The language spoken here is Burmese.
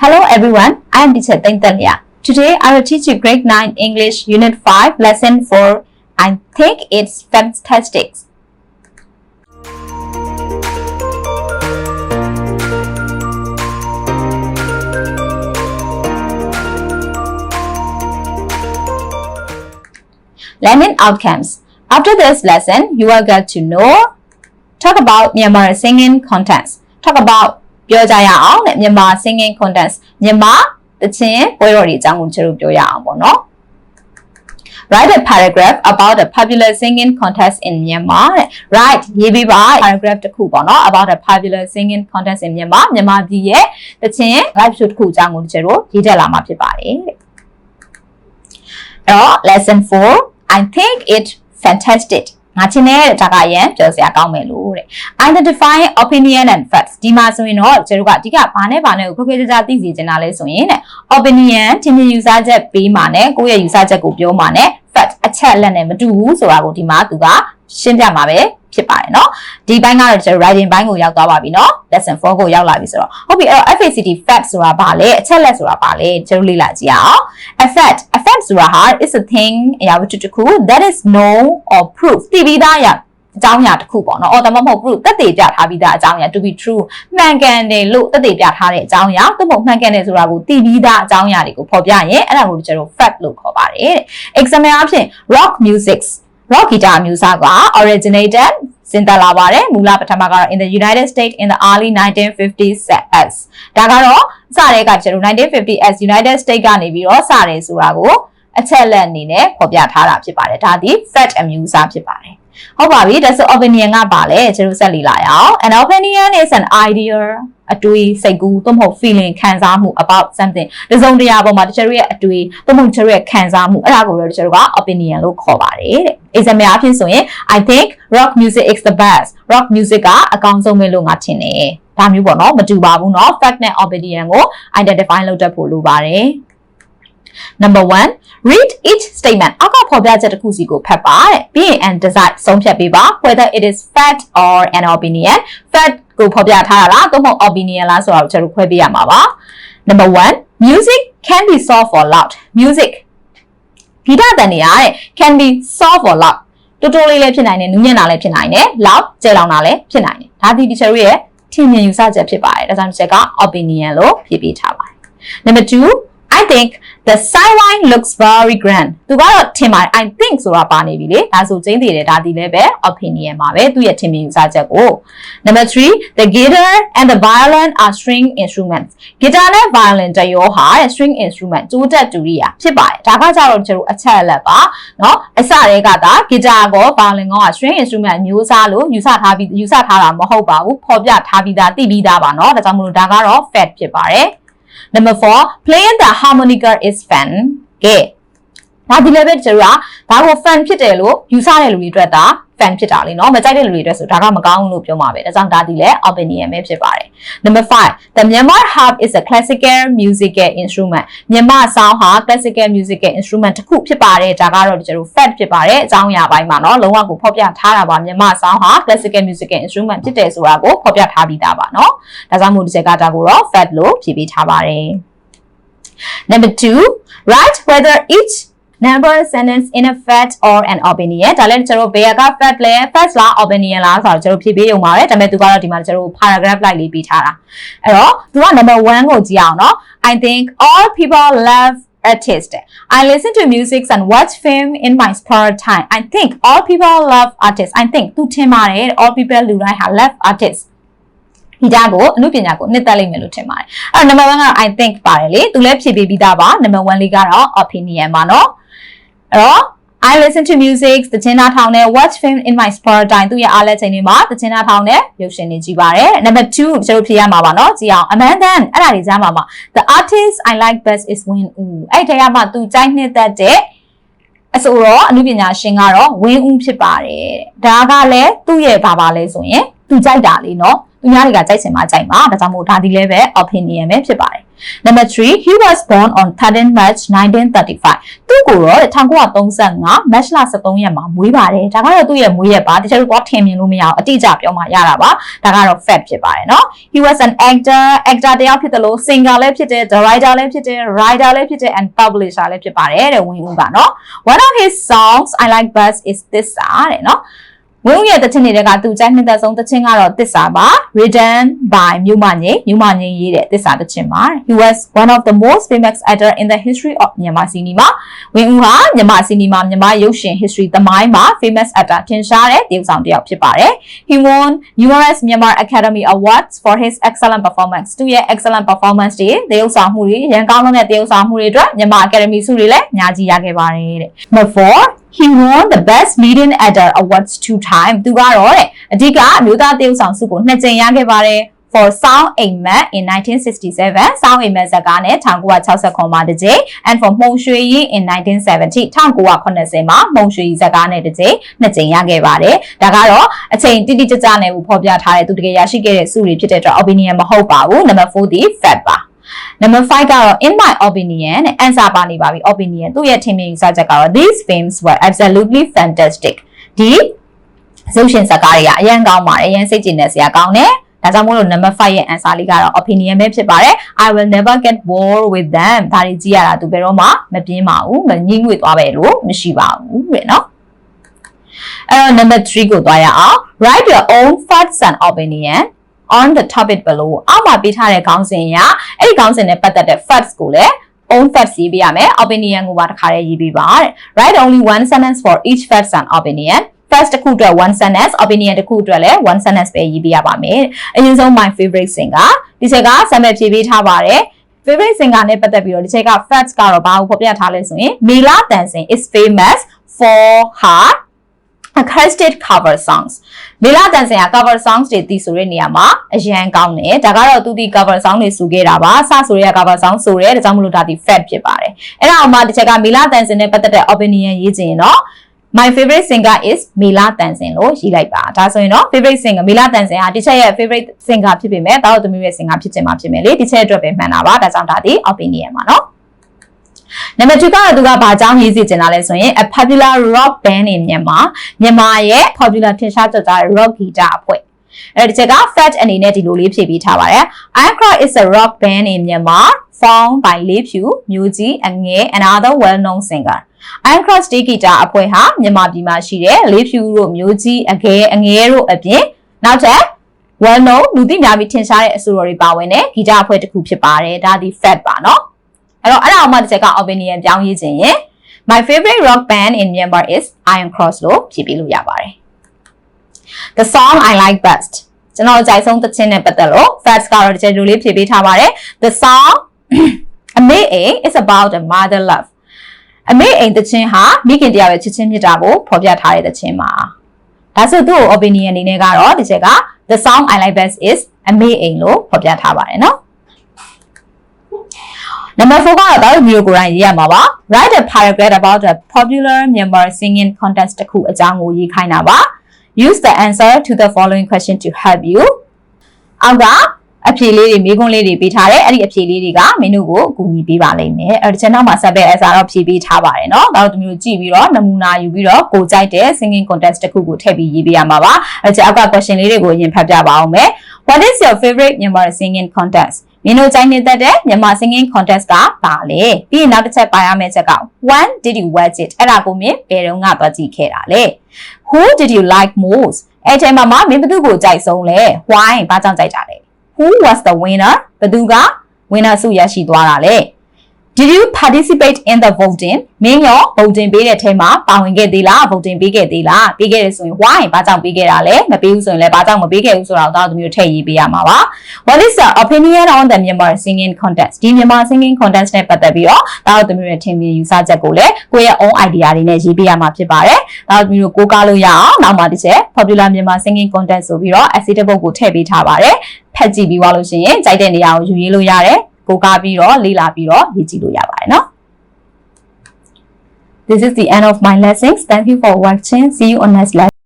Hello everyone, I am teacher Taintalya. Today I will teach you grade 9 English Unit 5 Lesson 4. I think it's fantastic. Learning outcomes. After this lesson, you will get to know talk about Myanmar singing contest. Talk about ပြောကြရအောင်တဲ့မြန်မာ singing contest မြန်မာတခြင်းပွဲတော်တွေအကြောင်းကိုကျွန်တော်ပြောရအောင်ပေါ့နော် Write a paragraph about the popular singing contest in Myanmar တဲ့ Write ရေးပေးပါ paragraph တစ်ခုပေါ့နော် about the popular singing contest in Myanmar မြန်မာပြည်ရဲ့တခြင်း live show တစ်ခုအကြောင်းကိုကျွန်တော်ရေးတက်လာမှာဖြစ်ပါတယ်တဲ့အဲ့တော့ lesson 4 I think it fantastic ငါချင်းတဲ့ဒါကရန်ပြောစရာကောင်းမယ်လို့တဲ့ identify opinion and facts ဒီမှာဆိုရင်တော့ကျတို့ကအဓိကဘာနဲ့ဘာနဲ့ကိုခွဲခွဲခြားခြားသိစေချင်တာလဲဆိုရင်တဲ့ opinion ထင်မြင်ယူဆချက်ပေးမှာနဲ့ကိုယ့်ရဲ့ယူဆချက်ကိုပြောမှာနဲ့ fact အချက်လက်နဲ့မတူဘူးဆိုတာကိုဒီမှာသူက ရှင်းပြမှာပဲဖြစ်ပါတယ်เนาะဒီဘိုင်းကတော့ကျွန်တော် writing ဘိုင်းကိုရောက်သွားပါပြီเนาะ lesson 4ကိုရောက်လာပြီဆိုတော့ဟုတ်ပြီအဲ့တော့ FACT fact ဆိုတာဘာလဲအချက်လက်ဆိုတာဘာလဲကျွန်တော်လေ့လာကြည့်အောင် a fact a fact ဆိုတာဟာ is a thing အရာဝတ္ထုတစ်ခု that is known or proof သိပြီးသားအရာအကြောင်းအရာတစ်ခုပေါ့နော်။အော်ဒါမှမဟုတ် proof သက်သေပြထားပြီးသားအကြောင်းအရာ to be true မှန်ကန်တယ်လို့သက်သေပြထားတဲ့အကြောင်းအရာသို့မဟုတ်မှန်ကန်တယ်ဆိုတာကိုသိပြီးသားအကြောင်းအရာတွေကိုဖော်ပြရင်အဲ့ဒါကိုကျွန်တော် fact လို့ခေါ်ပါတယ်တဲ့။ example အဖြစ် rock music rock guitar အမျိုးအစားက originated စင်တက်လာပါတယ်မူလပထမကတော့ in the United States in the early 1950s as ဒါကတော့စတဲ့ကကျွန်တော် 1950s United States ကနေပြီးတော့စတယ်ဆိုတာကိုအချက်လက်အနေနဲ့ဖော်ပြထားတာဖြစ်ပါတယ်ဒါဒီ fact အမျိုးအစားဖြစ်ပါတယ် ဟုတ်ပါပြီဒါဆို opinion ကပါလဲကျွန်တော်ဆက်လေ့လာရအောင် an opinion is an idea အတွေးစိတ်ကူးသို့မဟုတ် feeling ခံစားမှု about something တစုံတရာပေါ်မှာတချို့ရဲ့အတွေးသို့မဟုတ်တချို့ရဲ့ခံစားမှုအဲ့ဒါကိုတော့တချို့က opinion လို့ခေါ်ပါတယ်တဲ့ example အဖြစ်ဆိုရင် I think rock music is the best rock music ကအကောင်းဆုံးပဲလို့ငါထင်တယ်ဒါမျိုးပေါ့နော်မတူပါဘူးเนาะ fact နဲ့ opinion ကို identify လုပ်တတ်ဖို့လိုပါတယ် Number 1 read each statement အောက်ကဖော်ပြချက်တစ်ခုစီကိုဖတ်ပါတဲ့ပြီးရင် and decide ဆုံးဖြတ်ပေးပါ whether it is fact or an opinion fact ကိုဖော်ပြထားတာလားသို့မဟုတ် opinion လားဆိုတာကိုကျွန်တော်ခွဲပေးရမှာပါ Number 1 music can be soft or loud music ဂီတတန်တွေရတဲ့ can be soft or loud တိုးတိုးလေးလည်းဖြစ်နိုင်တယ်နူးညံ့တာလည်းဖြစ်နိုင်တယ် loud ကျယ်လောင်တာလည်းဖြစ်နိုင်တယ်ဒါဒီ teacher ရဲ့ထင်မြင်ယူဆချက်ဖြစ်ပါတယ်ဒါကြောင့် teacher က opinion လို့ဖြည့်ပေးထားပါတယ် Number 2 I think the sideline looks very grand သူကတော့ထင်ပါတယ် I think ဆိုတာပါနေပြီလေဒါဆိုကျင်းသေးတယ်ဒါဒီလည်းပဲ opinion မှာပဲသူ့ရဲ့ထင်မြင်ယူဆချက်ကို Number 3 the guitar and the violin are string instruments guitar နဲ့ violin တရောဟာတဲ့ string instrument ကျိုးတက်တူရိယာဖြစ်ပါတယ်ဒါကကြတော့ကျွန်တော်အချက်အလက်ပါเนาะအစတည်းကသာ guitar ကော violin ကောက string instrument မျိုးစားလို့ယူဆထားပြီးယူဆထားတာမဟုတ်ပါဘူးဖော်ပြထားပြီးသားသိပြီးသားပါเนาะဒါကြောင့်မလို့ဒါကတော့ fact ဖြစ်ပါတယ် Number 4 playing the harmonica is fun ကဲဒါဒီလည်းပဲကျွန်တော်ကဒါကို fun ဖြစ်တယ်လို့ယူဆတဲ့လူတွေအတွက်ဒါ fan ဖြစ်တာလေနော်မကြိုက်တဲ့လူတွေအတွက်ဆိုဒါကမကောင်းလို့ပြောမှာပဲဒါကြောင့်ဒါဒီလည်း opinion ပဲဖြစ်ပါတယ် number 5 the myanmar harp is a classical musical instrument မြန်မာဆောင်းဟာ classical musical instrument တစ်ခုဖြစ်ပါတယ်ဒါကတော့ကျွန်တော် fact ဖြစ်ပါတယ်အကြောင်းအရာပိုင်းမှာနော်လုံးဝကိုဖော်ပြထားတာပါမြန်မာဆောင်းဟာ classical musical instrument ဖြစ်တယ်ဆိုတာကိုဖော်ပြထားပြီးသားပါနော်ဒါကြောင့်မို့ဒီချက်ကဒါကိုတော့ fact လို့ဖြေပေးထားပါတယ် number 2 write whether each number sentence in a fact or an opinion ဒါလည်းကျွန်တော်ဘယ်က fact လဲ fact လား opinion လားဆိုတော့ကျွန်တော်ဖြည့်ပေးရုံပါပဲဒါပေမဲ့သူကတော့ဒီမှာကျွန်တော် paragraph လိုက်လေးပေးထားတာအဲ့တော့သူက number 1ကိုကြည့်အောင်နော် I think all people love artist. I listen to music and watch film in my spare time. I think all people love artists. I think သူထင်ပါတယ် all people လူတိုင်းဟာ love artists. ဒီကြကိုအမှုပညာကိုနှစ်သက်လိမ့်မယ်လို့ထင်ပါတယ်။အဲ့တော့ number 1ကတော့ I think ပါတယ်လေ။သူလည်းဖြည့်ပေးပြီးသားပါ။ number 1လေးကတော့ opinion ပါနော်။ အဲ့တော့ I listen to music သချင်းသားထောင်နဲ့ watch film in my spare time သူရဲ့အားလဲချိန်တွေမှာသချင်းသားထောင်နဲ့ရုပ်ရှင်တွေကြည့်ပါတယ်။ number 2ကျွန်တော်ဖြေရမှာပါနော်ကြည့်အောင် Amanda အဲ့ဒါတွေကြားမှာပါ The artist I like best is Win U အဲ့ထဲကမှသူကြိုက်နှစ်သက်တဲ့အဆိုတော့အမှုပညာရှင်ကတော့ဝင်းဦးဖြစ်ပါတယ်။ဒါကလည်းသူ့ရဲ့ဘာပါလဲဆိုရင်သူကြိုက်တာလေးနော် သူများတွေကကြိုက်ချင်မှကြိုက်မှာဒါကြောင့်မို့ဒါဒီလည်းပဲ opinion ပဲဖြစ်ပါတယ် Number 3 he was born on 13 March 1935သူ့ကိုတော့1935 March လ13ရက်မှာမွေးပါတယ်ဒါကတော့သူ့ရဲ့မွေးရက်ပါတချို့တော့ထင်မြင်လို့မရအောင်အတိအကျပြောမှရတာပါဒါကတော့ fact ဖြစ်ပါတယ်เนาะ he was an actor actor တယောက်ဖြစ်တယ်လို့ singer လည်းဖြစ်တယ် director လည်းဖြစ်တယ် writer လည်းဖြစ်တယ် and publisher လည်းဖြစ်ပါတယ်တဲ့ဝင်ဦးကเนาะ one of his songs I like best is this တဲ့เนาะ ဝင်းဦးရဲ့တခြင်းတွေကသူကြိုက်နှစ်သက်ဆုံးတခြင်းကတော့တစ္ဆာပါ written by မြူမငိမြူမငိရေးတဲ့တစ္ဆာတခြင်းပါ he was one of the most famous actor in the history of Myanmar cinema ဝင်းဦးဟာမြန်မာ cinema မြန်မာရုပ်ရှင် history သမိုင်းမှာ famous actor ထင်ရှားတဲ့တရုပ်ဆောင်တစ်ယောက်ဖြစ်ပါတယ် he won numerous Myanmar Academy Awards for his excellent performance သူရဲ့ excellent performance တွေတရုပ်ဆောင်မှုတွေရန်ကောင်းတဲ့တရုပ်ဆောင်မှုတွေအတွက်မြန်မာ Academy ဆုတွေလည်းအများကြီးရခဲ့ပါတယ်တဲ့ number 4 he won the best leading actor awards two time သူကတော့တဲ့အဓိကအမျိုးသားတရုပ်ဆောင်ဆုကိုနှစ်ကြိမ်ရခဲ့ပါတယ် for Sound Aimat in 1967 Sound Aimat ဇာတ်ကားနဲ့1969မှာတစ်ကြိမ် and for မှုံရွှေရီ in 1970 1980မှာမှုံရွှေရီဇာတ်ကားနဲ့တစ်ကြိမ်နှစ်ကြိမ်ရခဲ့ပါတယ်ဒါကတော့အချိန်တိတိကျကျနဲ့ဖော်ပြထားတဲ့သူတကယ်ရရှိခဲ့တဲ့ဆုတွေဖြစ်တဲ့အတွက် opinion မဟုတ်ပါဘူး number 4ဒီ fact ပါ number 5ကတော့ in my opinion နဲ့ answer ပါနေပါပြီ opinion သူ့ရဲ့ထင်မြင်ယူဆချက်ကတော့ these films were absolutely fantastic ဒီရုပ်ရှင်ဇာတ်ကားတွေကအရင်ကောင်းပါတယ်အရင်စိတ်ကြည်နေစရာကောင်းတယ်ဒါကြောင့်မို့လို့ number 5ရဲ့ answer လေးကတော့ opinion ပဲဖြစ်ပါတယ် I will never get bored with them ဒါတွေကြည့်ရတာသူဘယ်တော့မှမပြင်းပါဘူးမငြင်းငွေသွားပဲလို့မရှိပါဘူးတဲ့နော်အဲ့တော့ number 3ကိုသွားရအောင် write your own thoughts and opinion on the topic below အောက်မှာပေးထားတဲ့ခေါင်းစဉ်အရအဲ့ဒီခေါင်းစဉ်နဲ့ပတ်သက်တဲ့ facts ကိုလည်း own facts ရေးပေးရမယ် opinion ကိုပါတစ်ခါတည်းရေးပေးပါတဲ့ write only one sentence for each facts and opinion first တစ်ခုအတွက် one sentence opinion တစ်ခုအတွက်လည်း one sentence ပဲရေးပေးရပါမယ်အရင်ဆုံး my favorite singer ဒီချက်က sample ဖြည့်ပေးထားပါတယ် favorite singer နဲ့ပတ်သက်ပြီးတော့ဒီချက်က facts ကတော့ဘာကိုဖော်ပြထားလဲဆိုရင်မီလာတန်စင် is famous for her acoustic cover songs မေလာတန်စင်က cover songs တွေတည်ဆိုတဲ့နေရာမှာအရန်ကောင်းတယ်ဒါကတော့သူဒီ cover song တွေဆိုခဲ့တာပါစဆိုရဲ cover song ဆိုရဲဒါကြောင့်မလို့ဒါဒီ fact ဖြစ်ပါတယ်အဲ့ဒါအောင်မှတစ်ချက်ကမေလာတန်စင်နဲ့ပတ်သက်တဲ့ opinion ရေးချင်ရင်တော့ my favorite singer is မေလာတန်စင်လို့ရေးလိုက်ပါဒါဆိုရင်တော့ favorite singer မေလာတန်စင်ဟာတစ်ချက်ရဲ့ favorite singer ဖြစ်ပေမဲ့တောက်သမီးရဲ့ singer ဖြစ်ချင်မှာဖြစ်မယ်လေတစ်ချက်အတွက်ပဲမှန်တာပါဒါကြောင့်ဒါဒီ opinion ပါနော် နံပါတ်2ကတော့သူကဘာကြောင့်ရေးစီချင်တာလဲဆိုရင် a popular rock band in မြန်မာမြန်မာရဲ့ popular ထင်ရှားကြတဲ့ rock guitar အဖွဲ့အဲ့ဒီချက်က fat အနေနဲ့ဒီလိုလေးဖြည့်ပေးထားပါတယ် Accra is a rock band in Myanmar formed by လေးဖြူမျိုးကြီးအငဲ another well known singer Accra State Guitar အဖွဲ့ဟာမြန်မာပြည်မှာရှိတဲ့လေးဖြူတို့မျိုးကြီးအငဲအငဲတို့အပြင်နောက်ထပ် well known လူသိများပြီးထင်ရှားတဲ့အဆိုတော်တွေပါဝင်တဲ့ဂီတအဖွဲ့တစ်ခုဖြစ်ပါတယ်ဒါဒီ fat ပါနော် အဲ့တော့အဲ့ဒါအမှတစ်ချက်က opinion ပြောင်းရေးခြင်းရင် my favorite rock band in Myanmar is Iron Cross လို့ဖြည့်ပေးလို့ရပါတယ် the song I like best ကျွန်တော်ကြိုက်ဆုံးသချင်းနဲ့ပတ်သက်လို့ facts ကတော့ဒီချက်လိုလေးဖြည့်ပေးထားပါတယ် the song အမေအိမ် is about a mother love အမေအိမ်သချင်းဟာမိခင်တရားရဲ့ချစ်ချင်းမြတ်တာကိုဖော်ပြထားတဲ့သချင်းပါဒါဆိုသူ့ opinion အနေနဲ့ကတော့ဒီချက်က the song I like best is အမေအိမ်လို့ဖော်ပြထားပါတယ်နော် Number 4ကတော့ဒါတို့ဗီဒီယိုကိုယ်တိုင်ရေးရမှာပါ Write a paragraph about a popular Myanmar singing contest တစ်ခုအကြောင်းကိုရေးခိုင်းတာပါ Use the answer to the following question to help you အောက်ကအဖြေလေးတွေမိကွန်းလေးတွေပေးထားတယ်အဲ့ဒီအဖြေလေးတွေကမင်းတို့ကိုအကူအညီပေးပါလိမ့်မယ်အဲ့ဒီချက်နောက်မှာစပယ်အစားတော့ဖြေပေးထားပါတယ်နော်ဒါတို့တို့မျိုးကြည့်ပြီးတော့နမူနာယူပြီးတော့ကိုကြိုက်တဲ့ singing contest တစ်ခုကိုထည့်ပြီးရေးပေးရမှာပါအဲ့ဒီချက်အောက်က question လေးတွေကိုအရင်ဖတ်ပြပါအောင်မယ် What is your favorite Myanmar singing contest မင်းတို့ကြိုက်နေတဲ့တဲ့မြန်မာ singing contest ကပါလေပြီးရင်နောက်တစ်ချက်ပါရမယ့်ချက်က when did you watch it အဲ့ဒါကိုမြင်ဘယ်တော့မှသွားကြည့်ခဲ့တာလဲ who did you like most အဲ့ဒီမှာမမင်းဘသူကိုကြိုက်ဆုံးလဲ why ဘာကြောင့်ကြိုက်တာလဲ who was the winner ဘသူက winner ဆုရရှိသွားတာလဲ Did you participate in the voting မင်းရော voting ပေးတဲ့ထဲမှာပါဝင်ခဲ့သေးလား voting ပေးခဲ့သေးလားပေးခဲ့ရဆိုရင် why ဘာကြောင့်ပေးခဲ့တာလဲမပေးဘူးဆိုရင်လည်းဘာကြောင့်မပေးခဲ့ဘူးဆိုတာကိုတော့သူမျိုးထည့်ရေးပေးရမှာပါ What is your opinion on the Myanmar singing contest ဒီ Myanmar singing contest နဲ့ပတ်သက်ပြီးတော့ဒါတို့သူမျိုးရဲ့ထင်မြင်ယူဆချက်ကိုလည်းကိုယ့်ရဲ့ own idea တွေနဲ့ရေးပေးရမှာဖြစ်ပါတယ်ဒါတို့သူမျိုးကိုကားလို့ရအောင်နောက်မှတစ်ချက် popular Myanmar singing contest ဆိုပြီးတော့ essay တစ်ပုဒ်ကိုထည့်ပေးထားပါတယ်ဖတ်ကြည့်ပြီးသွားလို့ရှိရင်ကြိုက်တဲ့နေရာကိုယူရေးလို့ရတယ် This is the end of my lessons. Thank you for watching. See you on next lesson.